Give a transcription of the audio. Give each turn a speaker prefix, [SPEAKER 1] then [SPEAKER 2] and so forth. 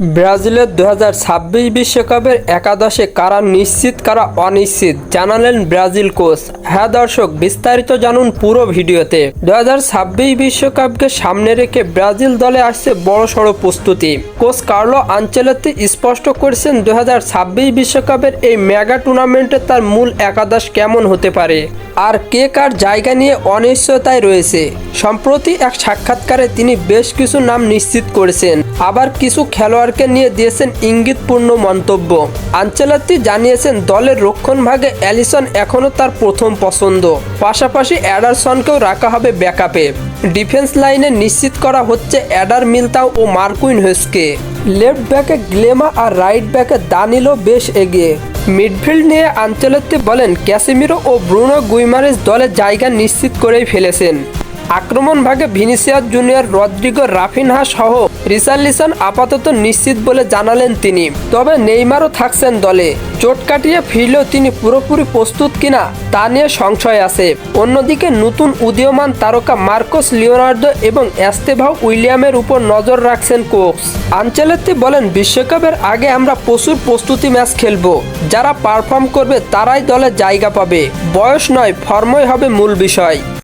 [SPEAKER 1] ব্রাজিলের দু বিশ্বকাপের একাদশে কারা নিশ্চিত, কারা অনিশ্চিত জানালেন ব্রাজিল কোচ। হ্যাঁ দর্শক, বিস্তারিত জানুন পুরো ভিডিওতে। দু বিশ্বকাপকে সামনে রেখে ব্রাজিল দলে আসছে বড় সড়ো প্রস্তুতি। কোচ কার্লো আঞ্চেলতি স্পষ্ট করেছেন দু বিশ্বকাপের এই মেগা টুর্নামেন্টে তার মূল একাদশ কেমন হতে পারে আর কে কার জায়গা নিয়ে অনিশ্চয়তায় রয়েছে। সম্প্রতি এক সাক্ষাৎকারে তিনি বেশ কিছু নাম নিশ্চিত করেছেন। আবার কিছু খেলোয়াড়কে নিয়ে দিয়েছেন ইঙ্গিতপূর্ণ মন্তব্য। আঞ্চেলাত্তি জানিয়েছেন দলের রক্ষণভাগে অ্যালিসন এখনও তার প্রথম পছন্দ। পাশাপাশি অ্যাডারসনকেও রাখা হবে ব্যাকআপে। ডিফেন্স লাইনে নিশ্চিত করা হচ্ছে অ্যাডার মিলতাও ও মার্কুইন হেসকে। লেফট ব্যাকে গ্লেমা আর রাইট ব্যাকে দানিলো বেশ এগিয়ে। মিডফিল্ড নিয়ে আঞ্চলত্তি বলেন ক্যাসিমিরো ও ব্রুনো গুইমারেস দলে জায়গা নিশ্চিত করেই ফেলেছেন। আক্রমণ ভাগে ভিনিসিয়াস জুনিয়র রদ্রিগো রাফিনহা সহ রিসার্লিসন আপাতত নিশ্চিত বলে জানালেন তিনি। তবে নেইমারও থাকছেন দলে। চোট কাটিয়ে ফিরলেও তিনি পুরোপুরি প্রস্তুত কিনা তা নিয়ে সংশয় আছে। অন্যদিকে নতুন উদীয়মান তারকা মার্কোস লিওনার্দো এবং অ্যাস্তেভাও উইলিয়ামের উপর নজর রাখছেন কোচ। আঞ্চেলেত্তি বলেন, বিশ্বকাপের আগে আমরা প্রচুর প্রস্তুতি ম্যাচ খেলব। যারা পারফর্ম করবে তারাই দলে জায়গা পাবে। বয়স নয়, ফর্মই হবে মূল বিষয়।